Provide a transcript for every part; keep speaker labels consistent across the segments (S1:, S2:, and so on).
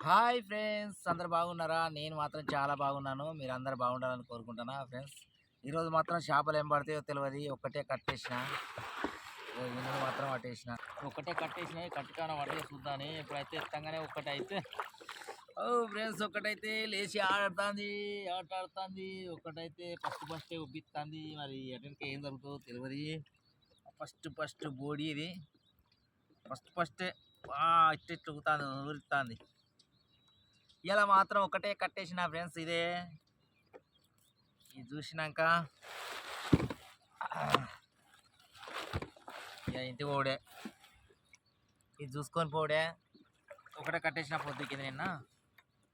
S1: Hi friends! అందరు బాగున్నారా? నేను మాత్రం చాలా బాగున్నాను. మీరు అందరు బాగుండాలని కోరుకుంటున్నా ఫ్రెండ్స్. ఈరోజు మాత్రం చేపలు ఏం పడతాయో తెలియదు ఒక్కటే కట్టేసిన. ఇందులో మాత్రం పట్టేసిన. ఒక్కటే కట్టేసిన. కట్టుకాన పడే చూద్దాని ఇప్పుడైతే ఎత్తంగానే ఒక్కటే అయితే ఓ ఫ్రెండ్స్ ఒక్కటైతే లేచి ఆడుతుంది. ఆట ఆడుతుంది ఒక్కటైతే ఫస్ట్ ఫస్ట్ ఒప్పిస్తుంది మరి అటెండ్కి ఏం జరుగుతుందో తెలియదు ఫస్ట్ ఫస్ట్ బోడీ ఇది. ఫస్ట్ ఫస్ట్ ఇట్లా ఇట్లా ఊగుతుంది ఊరుతుంది ఇలా మాత్రం ఒకటే కట్టేసిన ఫ్రెండ్స్ ఇదే. ఇది చూసినాక ఇక ఇంటికి పోడే ఇది చూసుకొని పోడే ఒకటే కట్టేసిన పొద్దుకి నిన్న.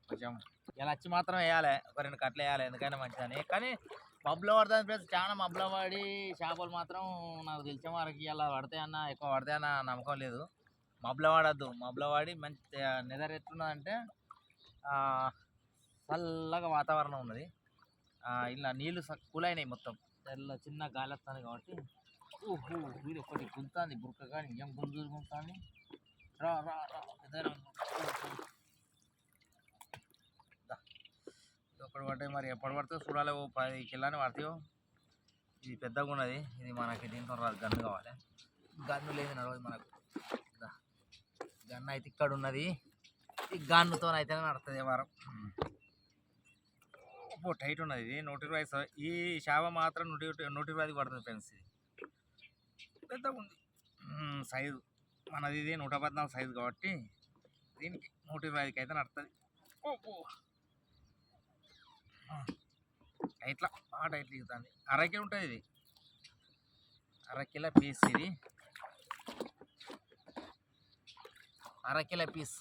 S1: కొంచెం ఇలా వచ్చి మాత్రం వేయాలి. ఒక రెండు కట్టలు వేయాలి ఎందుకైనా మంచిదని. కానీ మబ్బులో పడుతుంది ఫ్రెండ్స్. చాలా మబ్బులో పడి చేపలు మాత్రం నాకు తెలిసిన వారికి ఇలా పడతాయన్న ఎక్కువ పడతాయన్న నమ్మకం లేదు. మబ్బులో పడద్దు మబ్బులో పడి మంచి నిద్ర ఎట్లున్నదంటే చల్లగా వాతావరణం ఉన్నది. ఇలా నీళ్ళు కూలైనాయి మొత్తం. తెల్ల చిన్న గాలి వస్తుంది కాబట్టి ఊహు వీడు ఒకటి గుంతుంది బురక కానీ ఏం గుంజు గుంతుంది. రా రా రా ఇద్దరు ఒకటి పడితే మరి ఎప్పుడు పడితే చూడాలి. ఓ పది కిలోని పడతాయో ఇది పెద్దగా ఉన్నది. ఇది మనకి దీంతో రాదు గన్ను కావాలి. గన్ను లేదు నడవదు మనకు. గన్ను అయితే ఇక్కడ ఉన్నది. ఈ గన్నుతో అయితే నడుతుంది వారం. ఓ టైట్ ఉన్నది ఇది. నూట ఇరవై ఈ చేప మాత్రం నూట నూట ఇరవై ఐదు పడుతుంది ఫ్రెండ్స్ ఇది. పెద్దగా ఉంది. సైజు. మనది ఇది నూట పద్నాలుగు సైజు కాబట్టి దీనికి నూట ఇరవై ఐదుకి అయితే నడుతుంది ఓ ఆ, టైట్లా బాగా టైట్ దిగుతుంది. అరకే ఉంటుంది ఇది. అరకిల పీస్ ఇది. అరకిల పీస్.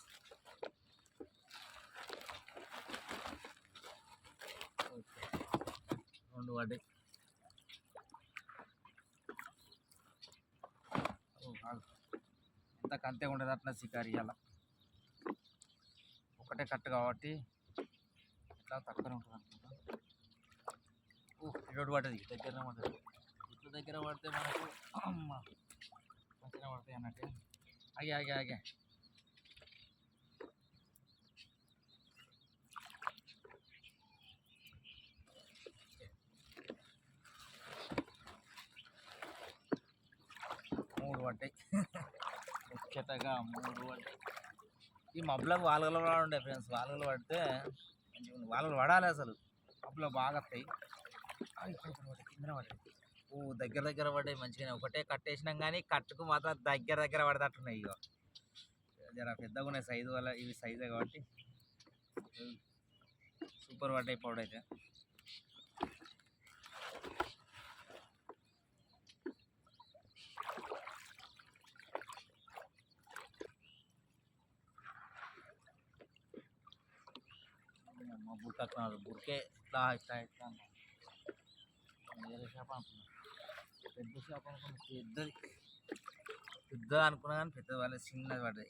S1: రెండు పడ్డాయి ఎంత కంతే ఉండదు అట్లా షికారి ఒకటే కట్టు కాబట్టి ఇట్లా తక్కువ ఉంటుంది అనుకుంటా. ఓ ఇటు పడ్డది దగ్గర పడ్డది. ఇట్లా దగ్గర పడితే మనకు మంచిగా పడతాయి అన్నట్టు. ఆగే ఆగే ఆగే. ఉంటాయి ముఖ్యతగా మూడు పడ్డాయి ఈ మబ్బులకు వాలుగలు కూడా ఉండే ఫ్రెండ్స్. వాలుగలు పడితే వాలుగలు పడాలి అసలు. మబ్బులో బాగా వస్తాయి. కింద పడ్డాయి, ఓ దగ్గర దగ్గర పడ్డాయి మంచిగానే. ఒకటే కట్టేసినాం కానీ కట్టుకు మాత్రం దగ్గర దగ్గర పడతట్టున్నాయి ఇక జర పెద్దగా ఉన్నాయి సైజు వల్ల ఇవి సైజే కాబట్టి. సూపర్ పడ్డాయి పౌడర్ అయితే మా బుర్కన్నారు బుర్కే ఇట్లా ఇట్లా ఇట్లా అన్నారు. వేరే చేప అనుకున్నా పెద్ద చేప అనుకున్నా పెద్దది పెద్దది అనుకున్నా కానీ పెద్దది వాళ్ళ చిన్నది పడ్డది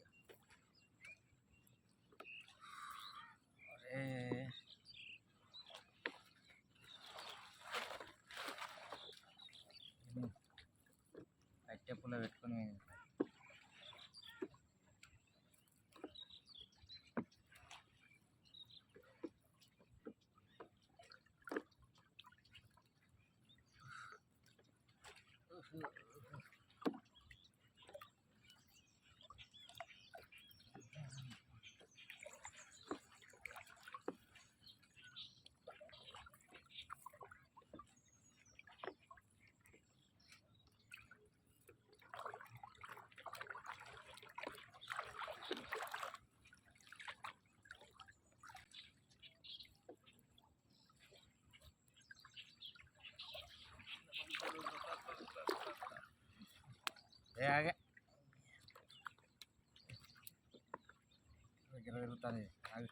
S1: ఏ ఆగే దగ్గర తిరుగుతుంది ఆగు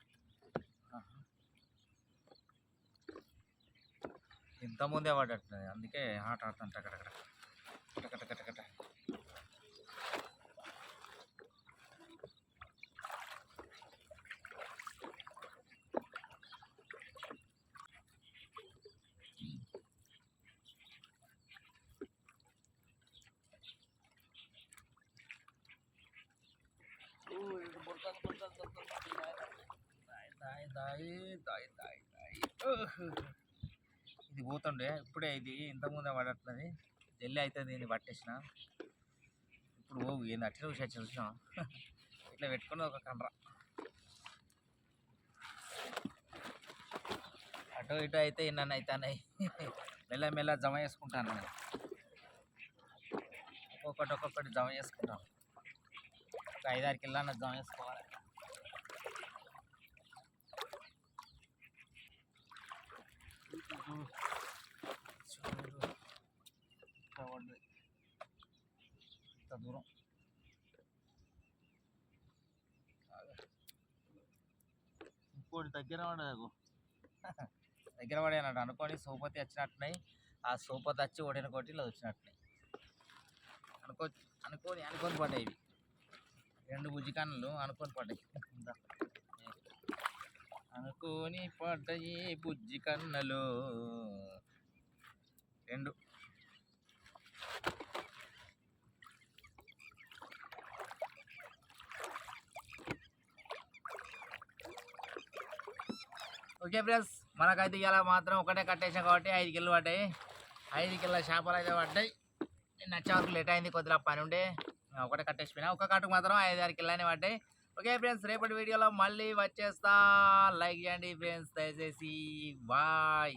S1: ఆహా. ఇంతకుముందే పడ్డట్టున్నది. అందుకే ఆట ఆడుతుంట అక్కడక్కడ. ఓ, ఇది దాయి దాయి దాయి దాయి ఇది పోతుండే ఇప్పుడే ఇది ఇంతకుముందే పడట్లేదు. జల్లి అయితే దీన్ని పట్టేసిన. ఇప్పుడు పోవు ఏంది అట్లా చూసి వచ్చి చూసినా ఇట్లా పెట్టుకుని ఒక కండ్ర. అటు ఇటు అయితే ఇన్న అవుతున్నాయి. మెల్ల మెల్ల జమ చేసుకుంటాను నేను. ఒక్కొక్కటి ఒక్కొక్కటి జమ చేసుకుంటాను. ఒక ఐదారు కిలోన జమ చేసుకోవాలి చూడు ఇట్లా పడ్డది. ఇంత దూరం కోడి దగ్గర పడదు దగ్గర పడేనట్టు అనుకోని సోపతి వచ్చినట్టున్నాయి. ఆ సోపతి వచ్చి ఒడిన కొట్టి ఇలా వచ్చినట్టున్నాయి. అనుకో అనుకోని అనుకొని పడ్డాయి ఇవి. రెండు బుజ్జి కన్నులు అనుకొని పడ్డాయి. అనుకోని పడ్డాయి బుజ్జి కన్నులు. రెండు ఓకే ఫ్రెండ్స్ మనకైతే ఇలా మాత్రం ఒకటే కట్టేసాం కాబట్టి ఐదు కిలో పడ్డాయి. ఐదు కిలో చేపలు అయితే పడ్డాయి. నచ్చే వరకు లేట్ అయింది కొద్దిగా పని ఉండే. ఒకటే కట్టేసిపోయినా. ఒక కట్టుకు మాత్రం ఐదు ఆరు కిలోనే పడ్డాయి. ఓకే ఫ్రెండ్స్ రేపటి వీడియోలో మళ్ళీ వచ్చేస్తా. లైక్ చేయండి ఫ్రెండ్స్ దయచేసి బాయ్.